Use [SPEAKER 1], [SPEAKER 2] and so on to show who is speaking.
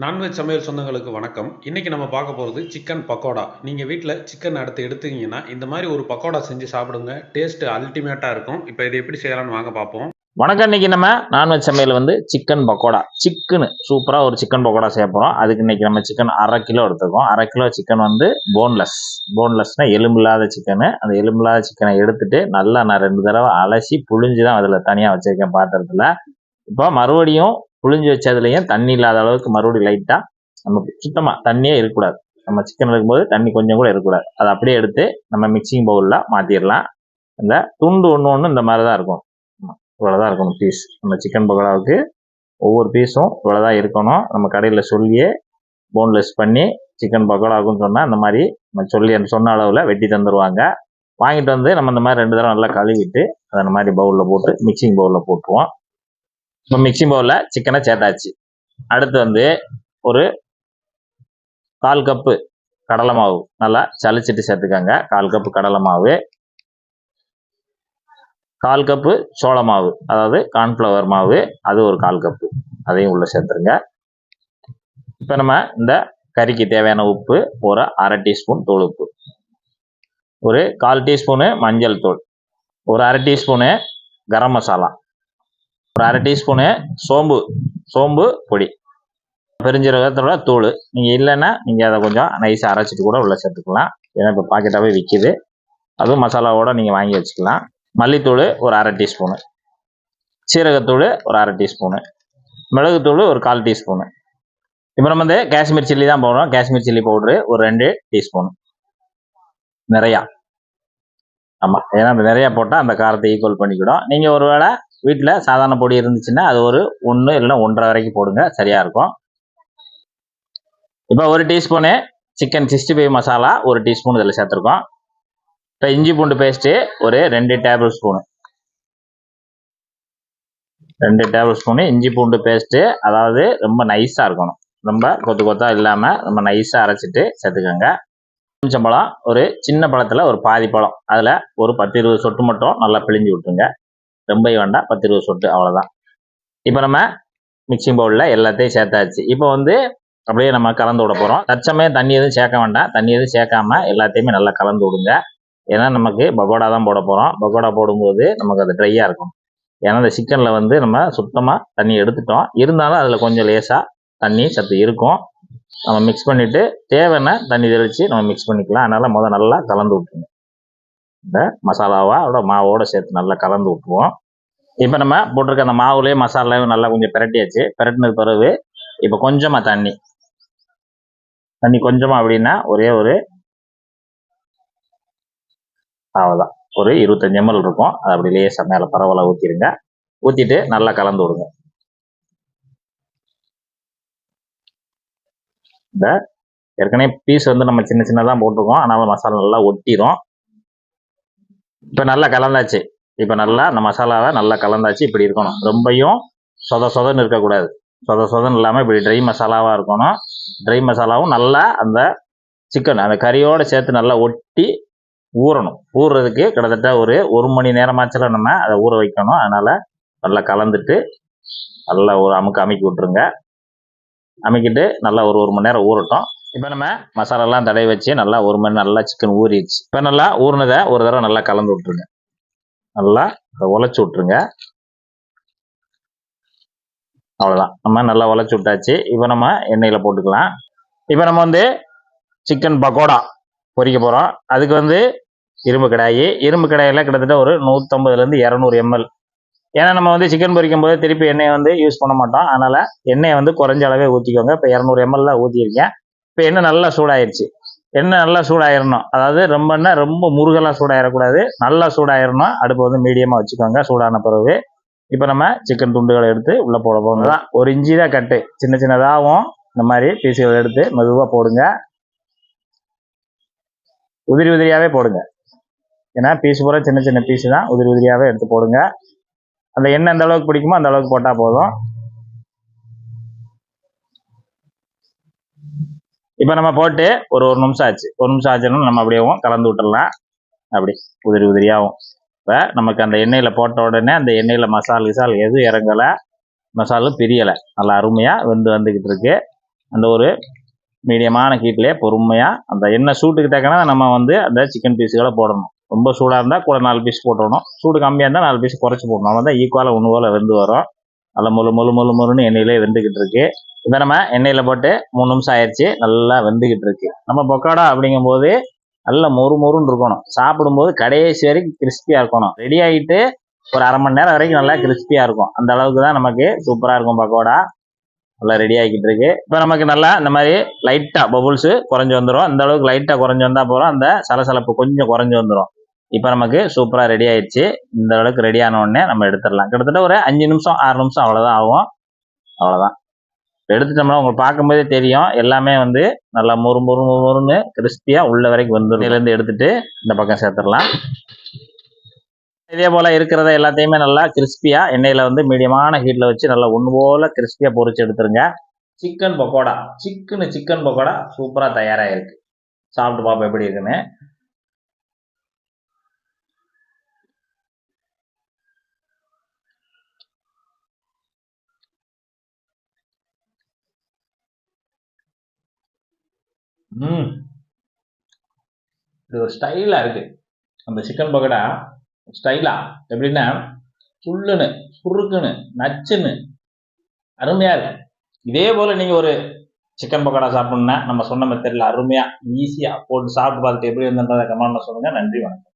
[SPEAKER 1] Non veg சமையல் சொந்தங்களுக்கு வணக்கம். இன்றைக்கி நம்ம பார்க்க போகிறது சிக்கன் பக்கோடா. நீங்கள் வீட்டில் சிக்கன் அடுத்து எடுத்தீங்கன்னா இந்த மாதிரி ஒரு பக்கோடா செஞ்சு சாப்பிடுங்க. டேஸ்ட்டு அல்டிமேட்டாக இருக்கும். இப்போ இது எப்படி செய்யலாம்னு வாங்க பார்ப்போம்.
[SPEAKER 2] வணக்கம். இன்றைக்கி நம்ம நான்வெஜ் சமையல் வந்து சிக்கன் பக்கோடா. சிக்கனு சூப்பராக ஒரு சிக்கன் பக்கோடா செய்ய போகிறோம் அதுக்கு இன்னைக்கு நம்ம சிக்கன் அரை கிலோ எடுத்துக்கோம் அரை கிலோ சிக்கன் வந்து போன்லெஸ் போன்லெஸ்னா எலும்பில்லாத சிக்கனு அந்த எலும்பில்லாத சிக்கனை எடுத்துட்டு நல்லா நான் ரெண்டு தடவை அலசி புழிஞ்சு தான் அதில் தனியாக வச்சுருக்கேன் பாத்திரத்தில். இப்போ மறுபடியும் புழிஞ்சு வச்சதுலேயும் தண்ணி இல்லாத அளவுக்கு மறுபடியும் லைட்டாக நம்ம சுத்தமாக தண்ணியே இருக்கக்கூடாது. நம்ம சிக்கன் இருக்கும்போது தண்ணி கொஞ்சம் கூட இருக்கக்கூடாது. அதை அப்படியே எடுத்து நம்ம மிக்சிங் பவுலில் மாற்றிடலாம் இந்த துண்டு ஒன்று ஒன்று இந்த மாதிரி தான் இருக்கும் இவ்வளோதான் இருக்கணும் பீஸ் நம்ம சிக்கன் பகோடாவுக்கு ஒவ்வொரு பீஸும் இவ்வளோதான் இருக்கணும். நம்ம கடையில் சொல்லியே போன்லெஸ் பண்ணி சிக்கன் பக்கோடாவுக்குன்னு சொன்னால் இந்த மாதிரி நம்ம சொல்லி சொன்ன அளவில் வெட்டி தந்துடுவாங்க வாங்கிட்டு வந்து நம்ம இந்த மாதிரி ரெண்டு தடவை நல்லா கழுவிட்டு அதை அந்த மாதிரி பவுலில் போட்டு மிக்சிங் பவுலில் போட்டுருவோம். இப்போ மிக்சி பவுலில் சிக்கனை சேர்த்தாச்சு. அடுத்து வந்து ஒரு கால் கப்பு கடலை மாவு நல்லா சளிச்சிட்டு சேர்த்துக்கோங்க. கால் கப்பு கடலை மாவு. கால் கப்பு சோள மாவு அதாவது கார்ன்ஃப்ளவர் மாவு அது ஒரு கால் கப்பு அதையும் உள்ளே சேர்த்துருங்க. இப்போ நம்ம இந்த கறிக்கு தேவையான உப்பு ஒரு அரை டீஸ்பூன் தூள் உப்பு. ஒரு கால் டீஸ்பூனு மஞ்சள் தூள். ஒரு அரை டீஸ்பூனு கரம் மசாலா. ஒரு அரை டீஸ்பூனு சோம்பு சோம்பு பொடி. பெருஞ்சீரகத்தோட தூள் நீங்கள் இல்லைன்னா நீங்கள் அதை கொஞ்சம் நைஸாக அரைச்சிட்டு கூட உள்ளே சேர்த்துக்கலாம். ஏன்னா இப்போ பாக்கெட்டாகவே விற்கிது அதுவும் மசாலாவோட நீங்கள் வாங்கி வச்சுக்கலாம். மல்லித்தூள் ஒரு அரை டீஸ்பூனு. சீரகத்தூள் ஒரு அரை டீஸ்பூனு. மிளகுத்தூள் ஒரு கால் டீஸ்பூனு. இப்போ நம்ம வந்து காஷ்மீர் சில்லி தான் போடுறோம். காஷ்மீர் சில்லி பவுட்ரு ஒரு ரெண்டு டீஸ்பூனு. நிறையா. ஆமாம் ஏன்னா அந்த நிறையா போட்டால் அந்த காரத்தை ஈக்குவல் பண்ணிக்கிடும். நீங்கள் ஒரு வேளை வீட்டில் சாதாரண பொடி இருந்துச்சுன்னா அது ஒரு ஒன்று இல்லைன்னா ஒன்றரை வரைக்கும் போடுங்க. சரியாக இருக்கும். இப்போ ஒரு teaspoon chicken sixty five masala ஒரு டீஸ்பூன் இதில் சேர்த்துருக்கோம். இப்போ இஞ்சி பூண்டு பேஸ்ட்டு ஒரு ரெண்டு டேபிள் ஸ்பூனு. ரெண்டு டேபிள் ஸ்பூனு இஞ்சி பூண்டு பேஸ்ட்டு அதாவது ரொம்ப நைஸாக இருக்கணும். ரொம்ப கொத்து கொத்தா இல்லாமல் ரொம்ப நைஸாக அரைச்சிட்டு சேர்த்துக்கோங்க. பழம் ஒரு சின்ன பழத்தில் ஒரு பாதி பழம். அதில் ஒரு பத்து இருபது சொட்டு மட்டும் நல்லா பிழிஞ்சு விட்டுருங்க. ரொம்ப வேண்டாம் பத்து இருபது சொட்டு அவ்வளோதான் இப்போ நம்ம மிக்சிங் பவுலில் எல்லாத்தையும் சேர்த்தாச்சு. இப்போ வந்து அப்படியே நம்ம கலந்து விட போகிறோம் தற்சமயம் தண்ணி எதுவும் சேர்க்க வேண்டாம். தண்ணி எதுவும் சேர்க்காம எல்லாத்தையுமே நல்லா கலந்து விடுங்க. ஏன்னா நமக்கு பகோடா தான் போட போகிறோம் பகோடா போடும்போது நமக்கு அது ட்ரையாக இருக்கும். ஏன்னா இந்த சிக்கனில் வந்து நம்ம சுத்தமாக தண்ணி எடுத்துட்டோம். இருந்தாலும் அதில் கொஞ்சம் லேசாக தண்ணி சத்து இருக்கும். நம்ம மிக்ஸ் பண்ணிவிட்டு தேவைன்னா தண்ணி தெளித்து நம்ம மிக்ஸ் பண்ணிக்கலாம். அதனால் முதல் நல்லா கலந்து விட்டுருங்க. இந்த மசாலாவோட மாவோடு சேர்த்து நல்லா கலந்து விட்டுருவோம். இப்போ நம்ம போட்டிருக்க அந்த மாவுலேயே மசாலாவும் நல்லா கொஞ்சம் பிரட்டியாச்சு. பிரட்டினது பிறகு இப்போ கொஞ்சமாக தண்ணி. தண்ணி கொஞ்சமாக அப்படின்னா ஒரே ஒரு அவ்வளோதான் ஒரு இருபத்தஞ்சி எம்எல் இருக்கும். அது அப்படி லேசாக மேலே பரவாயில்ல ஊற்றிடுங்க ஊற்றிட்டு நல்லா கலந்து விடுங்க. இந்த ஏற்கனவே பீஸ் வந்து நம்ம சின்ன சின்னதாக போட்டிருக்கோம். ஆனால் மசாலா நல்லா ஒட்டிடும் இப்போ நல்லா கலந்தாச்சு. இப்போ நல்லா அந்த மசாலாவை நல்லா கலந்தாச்சு இப்படி இருக்கணும். ரொம்பையும் சொத சொதன்னு இருக்கக்கூடாது. சொத சொதன்னு இல்லாமல் இப்படி ட்ரை மசாலாவாக இருக்கணும். ட்ரை மசாலாவும் நல்லா அந்த சிக்கன் அந்த கறியோடு சேர்த்து நல்லா ஒட்டி ஊறணும். ஊறுறதுக்கு கிட்டத்தட்ட ஒரு ஒரு மணி நேரமாச்சில் நம்ம அதை ஊற வைக்கணும். அதனால் நல்லா கலந்துட்டு நல்லா ஒரு அமுக்கு அமுக்கி விட்ருங்க அமைக்கிட்டு நல்லா ஒரு ஒரு மணி நேரம் ஊறட்டும். இப்போ நம்ம மசாலாலாம் தடவி வச்சு நல்லா ஒரு மணி நல்லா சிக்கன் ஊறிடுச்சு. இப்போ நல்லா ஊறினதை ஒரு தடவை நல்லா கலந்து விட்ருங்க நல்லா உழைச்சி விட்ருங்க அவ்வளோதான் நம்ம நல்லா உழைச்சி விட்டாச்சு. இப்போ நம்ம எண்ணெயில் போட்டுக்கலாம். இப்போ நம்ம வந்து சிக்கன் பக்கோடா பொரிக்க போகிறோம் அதுக்கு வந்து இரும்பு கடாயி. இரும்பு கடாயில் கிட்டத்தட்ட ஒரு நூற்றம்பதுலேருந்து இரநூறு எம்எல். ஏன்னா நம்ம வந்து சிக்கன் பொரிக்கும் போது திருப்பி எண்ணெயை வந்து யூஸ் பண்ண மாட்டோம். அதனால் எண்ணெயை வந்து குறைஞ்ச அளவே ஊற்றிக்கோங்க இப்போ இரநூறு எம்எல்ல ஊற்றிருக்கேன் இப்போ எண்ணெய் நல்லா சூடாயிருச்சு. எண்ணெய் நல்லா சூடாயிடணும் அதாவது ரொம்பன்னா ரொம்ப முருகலாக சூடாயிடக்கூடாது நல்லா சூடாயிடணும் அடுப்பு வந்து மீடியமாக வச்சுக்கோங்க சூடான பிறகு. இப்போ நம்ம சிக்கன் துண்டுகளை எடுத்து உள்ளே போட போகணும் தான் ஒரு இஞ்சி தான் கட்டு. சின்ன சின்னதாகவும் இந்த மாதிரி பீஸுகள் எடுத்து மெதுவாக போடுங்க. உதிரி உதிரியாகவே போடுங்க. ஏன்னா பீஸ் பூரா சின்ன சின்ன பீஸு தான். உதிரி உதிரியாகவே எடுத்து போடுங்க. அந்த எண்ணெய் எந்த அளவுக்கு பிடிக்குமோ அந்த அளவுக்கு போட்டால் போதும். இப்போ நம்ம போட்டு ஒரு ஒரு நிமிஷம் ஆச்சு. ஒரு நிமிஷம் ஆச்சுன்னா நம்ம அப்படியே கலந்து விட்டுடலாம். அப்படி உதிரி உதிரியாகவும் இப்போ நமக்கு அந்த எண்ணெயில் போட்ட உடனே அந்த எண்ணெயில் மசால் கிசால் எதுவும் இறங்கலை? மசாலும் பிரியலை. நல்லா அருமையாக வெந்து வந்துக்கிட்டு இருக்கு. அந்த ஒரு மீடியமான ஹீட்லேயே பொறுமையாக அந்த எண்ணெய் சூட்டுக்கு தக்கன நம்ம வந்து அந்த சிக்கன் பீஸுகளை போடணும். ரொம்ப சூடாக இருந்தால் கூட நாலு பீஸ் போட்டுடணும். சூடு கம்மியாக இருந்தால் நாலு பீஸ் குறைச்சி போடணும். அவன் தான் ஈக்குவலாக ஒன்று போல் வெந்து வரும். நல்லா முழு முழு முழு முழுன்னு எண்ணெயிலே வெந்துக்கிட்டு இருக்கு இதை நம்ம எண்ணெயில் போட்டு மூணு நிமிஷம் ஆயிடுச்சு. நல்லா வெந்துக்கிட்டு இருக்கு நம்ம பக்கோடா அப்படிங்கும்போது நல்லா மொறு மொறுன்னு இருக்கணும். சாப்பிடும்போது கடைசி வரைக்கும் கிறிஸ்பியாக இருக்கணும். ரெடி ஆகிட்டு ஒரு அரை மணி நேரம் வரைக்கும் நல்லா கிறிஸ்பியாக இருக்கும். அந்த அளவுக்கு தான் நமக்கு சூப்பராக இருக்கும் பக்கோடா. நல்லா ரெடி ஆகிக்கிட்டு இருக்கு இப்போ நமக்கு நல்லா இந்த மாதிரி லைட்டாக பபுள்ஸு குறைஞ்சி வந்துடும் அந்த அளவுக்கு லைட்டாக குறைஞ்சி வந்தால் போகிறோம் அந்த சலசலப்பு கொஞ்சம் குறைஞ்சி வந்துடும் இப்போ நமக்கு சூப்பராக ரெடி ஆயிடுச்சு. இந்த அளவுக்கு ரெடி ஆன உடனே நம்ம எடுத்துடலாம். கிட்டத்தட்ட ஒரு அஞ்சு நிமிஷம் ஆறு நிமிஷம் அவ்வளோதான் ஆகும். அவ்வளோதான் எடுத்துட்டோம்னா உங்களுக்கு பார்க்கும்போதே தெரியும். எல்லாமே வந்து நல்லா முறு முறு முறு முறுன்னு கிறிஸ்பியாக உள்ள வரைக்கும் வந்துடும் இதுலேருந்து எடுத்துட்டு இந்த பக்கம் சேர்த்துடலாம். இதே போல் இருக்கிறத எல்லாத்தையுமே நல்லா கிறிஸ்பியாக எண்ணெயில் வந்து மீடியமான ஹீட்டில் வச்சு நல்லா ஒன்று போல் கிறிஸ்பியாக பொறிச்சு எடுத்துருங்க. Chicken pakoda. Chicken chicken pakoda சூப்பராக தயாராகிருக்கு சாப்பிட்டு பார்ப்போம் எப்படி இருக்குன்னு. ம். இது ஒரு ஸ்டைலாக இருக்கு. அந்த சிக்கன் பக்கோடா ஸ்டைலா எப்படின்னா சுள்ளுன்னு சுருக்குன்னு நச்சுன்னு அருமையாக இருக்கு. இதே போல் நீங்கள் ஒரு சிக்கன் பக்கோடா சாப்பிட்ணுன்னா நம்ம சொன்ன மெத்தடில் அருமையாக ஈஸியாக போட்டு சாப்பிட்டு பார்த்துட்டு எப்படி இருந்ததை கமெண்ட்ல சொல்லுங்கள் நன்றி வணக்கம்.